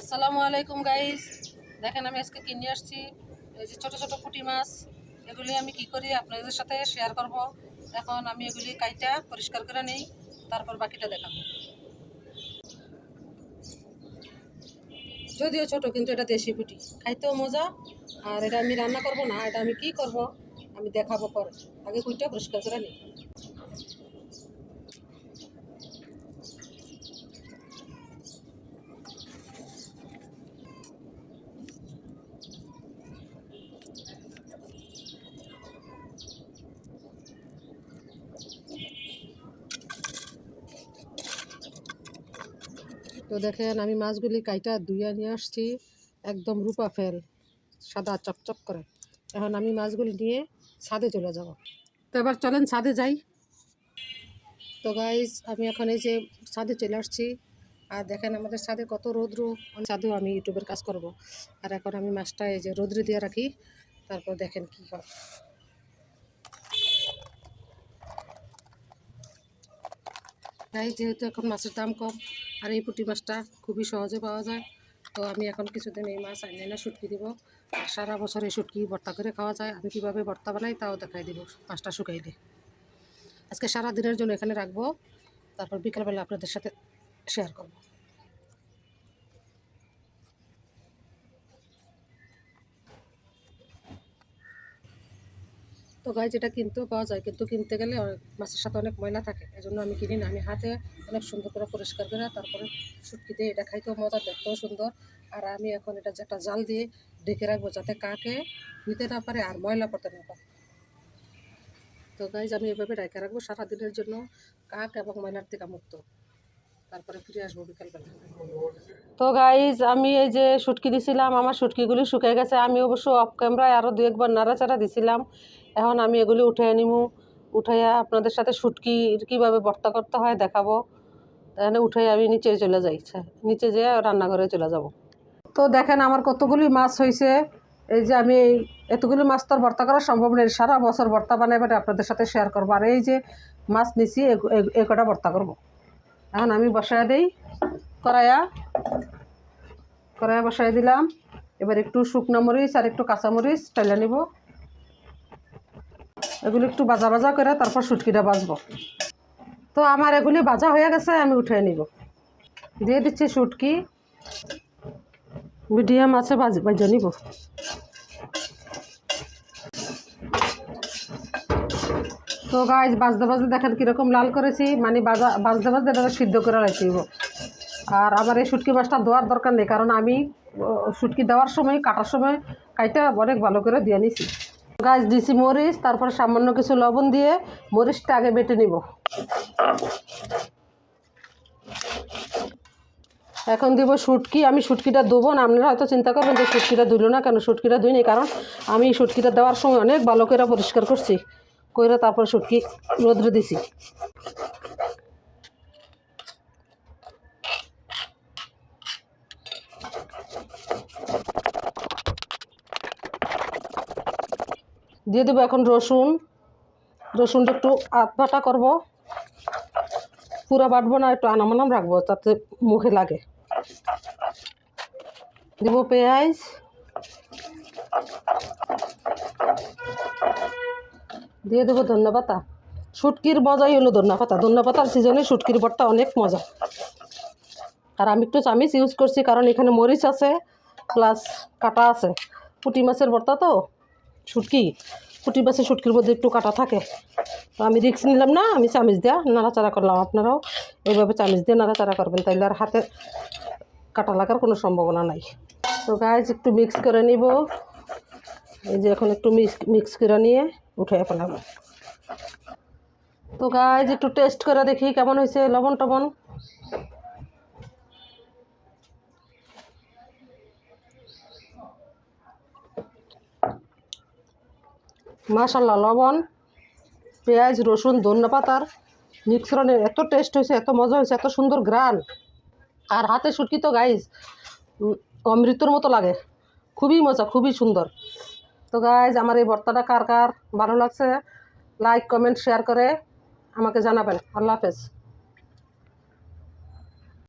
আসসালামু আলাইকুম গাইস দেখেন, আমি আজকে কিনে আসছি। এই যে ছোটো ছোটো পুঁটি মাছ, এগুলি আমি কি করি আপনাদের সাথে শেয়ার করব। এখন আমি এগুলি কাইটা পরিষ্কার করে নিই, তারপর বাকিটা দেখাবো। যদিও ছোট, কিন্তু এটা দেশি পুঁটি। খাইতেও মজা, আর এটা আমি রান্না করব না, এটা আমি কি করব, আমি দেখাবো পরে। আগে কুইটা পরিষ্কার করে নিই। তো দেখেন, আমি মাছগুলি কাইটা ধুইয়া নিয়ে আসছি, একদম রূপা ফেল, সাদা চকচক করে। এখন আমি মাছগুলি নিয়ে ছাদে চলে যাব। তো এবার চলেন ছাদে যাই। তো গাইজ আমি এখন এই যে ছাদে চলে আসছি। আর দেখেন, আমাদের ছাদে কত রৌদ্র। ছাদেও আমি ইউটিউবের কাজ করব। আর এখন আমি মাছটা এই যে রৌদ্রে দিয়ে রাখি। তারপর দেখেন কি হয়। তাই যেহেতু এখন মাছের দাম কম আর এই পুঁটি মাছটা খুবই সহজে পাওয়া যায়। তো আমি এখন কিছুদিন এই মাছ আইনে না শুটকি দিব। সারা বছর এই শুটকি ভর্তা করে খাওয়া যায়। আমি কীভাবে ভর্তা বানাই তাও দেখাই দিব। মাছটা শুকাইলে। আজকে সারা দিনের জন্য এখানে রাখব। তারপর বিকেলবেলা আপনাদের সাথে শেয়ার করব। তো গাছ যেটা কিনতেও পাওয়া যায়, কিন্তু কিনতে গেলে মাছের সাথে অনেক ময়লা থাকে এই জন্য আমি কিনি না। আমি হাতে অনেক সুন্দর করে পরিষ্কার করে তারপরে শুটকি দিয়ে এটা খাইতেও মজা, দেখতেও সুন্দর। আর আমি এখন এটা যেটা জাল দিয়ে ঢেকে রাখব যাতে কাকে নিতে না পারে আর ময়লা পড়তে না পারে। তো গাইজ আমি এভাবে রেখে রাখব সারাদিনের জন্য কাক এবং ময়লার থেকে মুক্ত। তারপরে ফিরে আসব তো গাইজ আমি এই যে শুটকি দিছিলাম, আমার শুটকিগুলি শুকিয়ে গেছে। আমি অবশ্য অফ ক্যামেরায় আরও দু একবার নাড়াচাড়া দিছিলাম। এখন আমি এগুলি উঠে নিমু। উঠাইয়া আপনাদের সাথে শুটকি কীভাবে ভর্তা করতে হয় দেখাবো। এখানে উঠে আমি নিচে চলে যাই নিচে যেয়ে রান্নাঘরে চলে যাব। তো দেখেন আমার কতগুলি মাছ হয়েছে এই যে আমি এতগুলি মাছ তো ভর্তা করা সম্ভব নেই সারা বছর ভর্তা বানাই আপনাদের সাথে শেয়ার করব। আর এই যে মাছ নিছি এ- কটা ভর্তা করব? এখন আমি বসায় দিই কড়াইয়া কড়াইয়া বসাই দিলাম। এবার একটু শুকনো মরিচ আর একটু কাঁচা মরিচ টাইলে নিব। এগুলো একটু বাজা বাজা করে তারপর সুটকিটা ভাজবো। তো আমার এগুলি বাজা হয়ে গেছে, আমি উঠে নিব। দিয়ে দিচ্ছি সুটকি মিডিয়াম আছে, ভাজি ভাজা নিব। তো গাছ বাজতে বাজতে দেখেন কীরকম লাল করেছি। মানে বাজা বাজতে বাজতে এটা সিদ্ধ করে রাখিব আর আমার এই শুটকি মাছটা দেওয়ার দরকার নেই, কারণ আমি শুটকি দেওয়ার সময়, কাটার সময় কাইটা অনেক ভালো করে দিয়ে নিছি। গাছ দিছি মরিচ, তারপর সামান্য কিছু লবণ দিয়ে মরিচটা আগে বেটে নিব। এখন দিব শুটকি। আমি শুটকিটা দেবো না, আপনারা হয়তো চিন্তা করবেন যে শুটকিটা দিল না কেন? শুটকিটা দিইনি কারণ আমি শুটকিটা দেওয়ার সময় অনেক ভালো করে পরিষ্কার করছি। করে তারপর শুটকি রোদ্রে দিছি। দিয়ে দেবো এখন রসুন। রসুনটা একটু আধ বাটা করব। পুরো বাটবো না, একটু আনামানাম রাখব, তাতে মুখে লাগে। দিব পেঁয়াজ। দিয়ে দেবো ধন্য পাতা। শুটকির মজাই হলো ধন্য পাতা। পাতার সিজনে শুটকির ভর্তা অনেক মজা। আর আমি একটু চামিচ ইউজ করছি কারণ এখানে মরিচ আছে প্লাস কাটা আছে। পুঁটি মাছের ভর্তা তো, শুটকি। পুঁটি মাছের শুটকির মধ্যে একটু কাটা থাকে। তো আমি রিক্স নিলাম না, আমি চামিচ দেওয়া নাড়াচাড়া করলাম। আপনারাও এইভাবে চামিচ দিয়ে নাড়াচাড়া করবেন, তাইলে আর হাতে কাটা লাগার কোনো সম্ভাবনা নাই। তো গাছ একটু মিক্স করে নিব। এই যে এখন একটু মিক্স মিক্স করে নিয়ে উঠে ফেলাম তো গাছ একটু টেস্ট করে দেখি কেমন হয়েছে লবণ টবণ। মাশাল্লাহ লবণ, পেঁয়াজ, রসুন, ধন্য পাতার মিক্সরনের এত টেস্ট হয়েছে, এত মজা হয়েছে, এত সুন্দর গ্রান আর হাতে শুটকি তো গাইজ অমৃতর মতো লাগে। খুবই মজা, খুবই সুন্দর। তো গাইজ আমার এই ভর্তাটা কার কার ভালো লাগছে লাইক কমেন্ট শেয়ার করে আমাকে জানাবেন। আল্লাহ হাফেজ।